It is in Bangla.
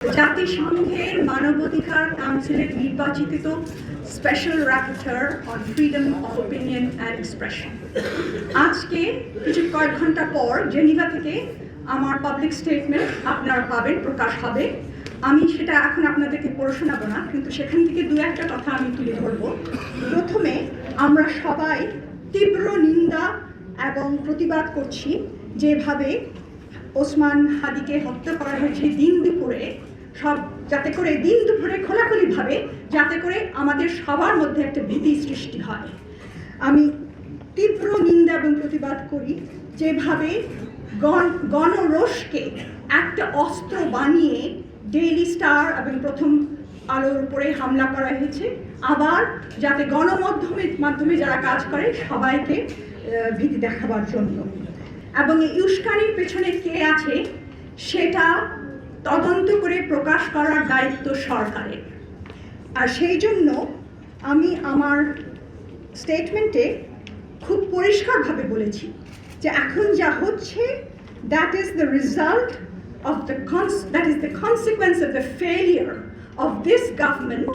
জাতিসংঘের মানবাধিকার কাউন্সিলের নির্বাচিত special rapporteur on freedom of opinion and expression আজকে কিছু কয়েক ঘণ্টা পর জেনিভা থেকে আমার পাবলিক স্টেটমেন্ট আপনারা পাবেন, প্রকাশ হবে। আমি সেটা এখন আপনাদেরকে পড়ে শোনাবো না, কিন্তু সেখান থেকে দু একটা কথা আমি তুলে ধরবো। প্রথমে, আমরা সবাই তীব্র নিন্দা এবং প্রতিবাদ করছি যেভাবে ওসমান হাদিকে হত্যা করা হয়েছে দিন দুপুরে। সব যাতে করে দিন দুপুরে খোলাখুলিভাবে যাতে করে আমাদের সবার মধ্যে একটা ভীতি সৃষ্টি হয়। আমি তীব্র নিন্দা এবং প্রতিবাদ করি যেভাবে গণ, গণরোষকে একটা অস্ত্র বানিয়ে ডেইলি স্টার এবং প্রথম আলোর উপরে হামলা করা হয়েছে। আবার যাতে গণমাধ্যমের মাধ্যমে যারা কাজ করে সবাইকে ভীতি দেখাবার জন্য। এবং এই উস্কানির পেছনে কে আছে, সেটা তদন্ত করে প্রকাশ করার দায়িত্ব সরকারের। আর সেই জন্য আমি আমার স্টেটমেন্টে খুব পরিষ্কারভাবে বলেছি যে এখন যা হচ্ছে that is the result of the that is the consequence of the failure of this government